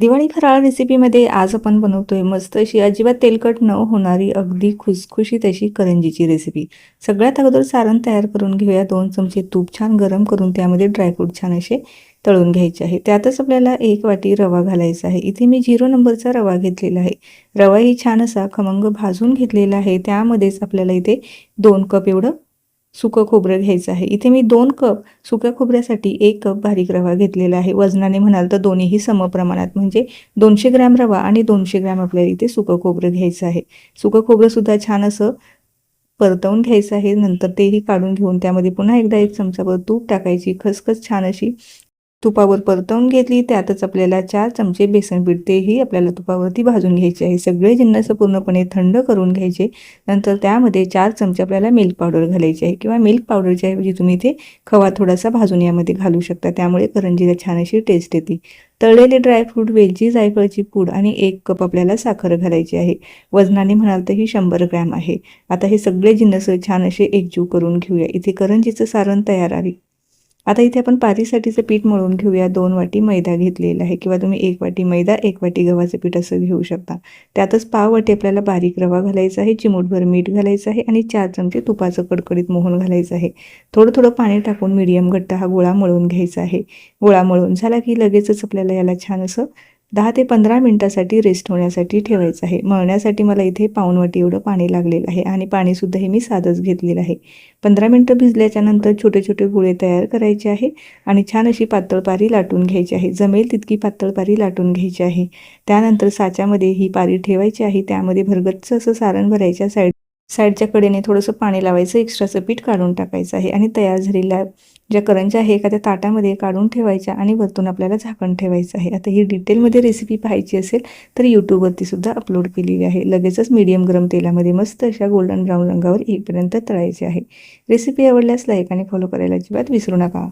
दिवाळी फराळ रेसिपीमध्ये आज आपण बनवतोय मस्त अशी अजिबात तेलकट न होणारी अगदी खुसखुशीत अशी करंजीची रेसिपी सगळ्यात अगोदर सारण तयार करून घेऊया. दोन चमचे तूप छान गरम करून त्यामध्ये ड्रायफ्रूट छान असे तळून घ्यायचे आहे. त्यातच आपल्याला एक वाटी रवा घालायचा आहे. इथे मी झिरो नंबरचा रवा घेतलेला आहे. रवाही छान असा खमंग भाजून घेतलेला आहे. त्यामध्येच आपल्याला इथे दोन कप एवढं सुकं खोबरं घ्यायचं आहे. इथे मी दोन कप सुक्या खोबऱ्यासाठी एक कप बारीक रवा घेतलेला आहे. वजनाने म्हणाल तर दोन्हीही समप्रमाणात म्हणजे दोनशे ग्रॅम रवा आणि दोनशे ग्रॅम आपल्याला इथे सुकं खोबरं घ्यायचं आहे. सुकं खोबरंसुद्धा छान असं परतवून घ्यायचं आहे. नंतर तेही काढून घेऊन त्यामध्ये पुन्हा एकदा एक चमचाभर तूप टाकायची. खसखस छान अशी तुपावर परतवून घेतली. त्यातच आपल्याला चार चमचे बेसन पीठ तेही आपल्याला तुपावरती भाजून घ्यायचे आहे. सगळे जिन्नस पूर्णपणे थंड करून घ्यायचे. नंतर त्यामध्ये चार चमचे आपल्याला मिल्क पावडर घालायची आहे. किंवा मिल्क पावडरच्या ऐवजी तुम्ही इथे खवा थोडासा भाजून यामध्ये घालू शकता. त्यामुळे करंजीला छान अशी टेस्ट येते. तळलेले ड्रायफ्रूट वेलची जायफळची पूड आणि एक कप आपल्याला साखर घालायची आहे. वजनाने म्हणाल तर ही शंभर ग्रॅम आहे. आता हे सगळे जिन्नस छान असे एकजीव करून घेऊया. इथे करंजीचं सारण तयार आहे. आता इथे आपण पारीसाठीचं पीठ मळून घेऊया. दोन वाटी मैदा घेतलेला आहे किंवा तुम्ही एक वाटी मैदा एक वाटी गव्हाचं पीठ असं घेऊ शकता. त्यातच पाव वाटी आपल्याला बारीक रवा घालायचा आहे चिमूटभर मीठ घालायचं आहे आणि चार चमचे तुपाचं कडकडीत मोहन घालायचं आहे. थोडं थोडं पाणी टाकून मिडियम घट्ट हा गोळा मळून घ्यायचा आहे. गोळा मळून झाला की लगेचच आपल्याला याला छान असं दहा ते पंधरा मिनटासाठी रेस्ट होण्यासाठी ठेवायचं आहे. मळण्यासाठी मला इथे पाऊण एवढं पाणी लागलेलं आहे आणि पाणीसुद्धा हे मी साधंच घेतलेलं आहे. पंधरा मिनटं भिजल्याच्या नंतर छोटे छोटे गोळे तयार करायचे आहे आणि छान अशी पातळ पारी लाटून घ्यायची आहे. जमेल तितकी पातळ पारी लाटून घ्यायची आहे. त्यानंतर साच्यामध्ये ही पारी ठेवायची आहे. त्यामध्ये भरगच्च असं सारण भरायच्या साईड साईडच्या कडेने थोडंसं पाणी लावायचं एक्स्ट्राचं पीठ काढून टाकायचं आहे आणि तयार झालेल्या ज्या करंज्या आहे एखाद्या ताटामध्ये काढून ठेवायच्या आणि वरतून आपल्याला झाकण ठेवायचं आहे. आता ही डिटेलमध्ये रेसिपी पाहायची असेल तर यूट्यूबवरती सुद्धा अपलोड केलेली आहे. लगेचच मीडियम गरम तेलामध्ये मस्त अशा गोल्डन ब्राऊन रंगावर येईपर्यंत तळायचे आहे. रेसिपी आवडल्यास लाईक आणि फॉलो करायला अजिबात विसरू नका.